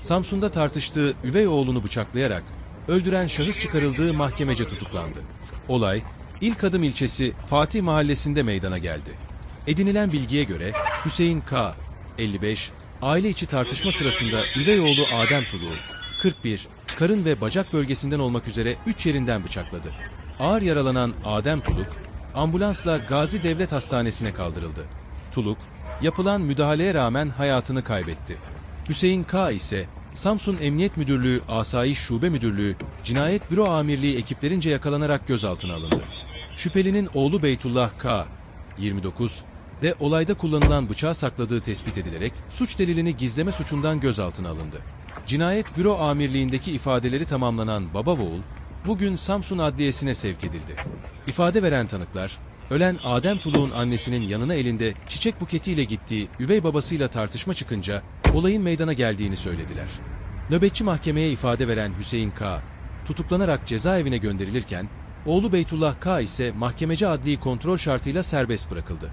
Samsun'da tartıştığı üvey oğlunu bıçaklayarak öldüren şahıs çıkarıldığı mahkemece tutuklandı. Olay, İlk Adım ilçesi Fatih Mahallesi'nde meydana geldi. Edinilen bilgiye göre Hüseyin K. 55, aile içi tartışma sırasında üvey oğlu Adem Tuluğ, 41, karın ve bacak bölgesinden olmak üzere 3 yerinden bıçakladı. Ağır yaralanan Adem Tuluk, ambulansla Gazi Devlet Hastanesi'ne kaldırıldı. Tuluk, yapılan müdahaleye rağmen hayatını kaybetti. Hüseyin K. ise Samsun Emniyet Müdürlüğü Asayiş Şube Müdürlüğü Cinayet Büro Amirliği ekiplerince yakalanarak gözaltına alındı. Şüphelinin oğlu Beytullah K. 29 de olayda kullanılan bıçağı sakladığı tespit edilerek suç delilini gizleme suçundan gözaltına alındı. Cinayet Büro Amirliğindeki ifadeleri tamamlanan baba ve oğul bugün Samsun Adliyesi'ne sevk edildi. İfade veren tanıklar, ölen Adem Tuluğ'un annesinin yanına elinde çiçek buketiyle gittiği üvey babasıyla tartışma çıkınca olayın meydana geldiğini söylediler. Nöbetçi mahkemeye ifade veren Hüseyin K. tutuklanarak cezaevine gönderilirken, oğlu Beytullah K. ise mahkemece adli kontrol şartıyla serbest bırakıldı.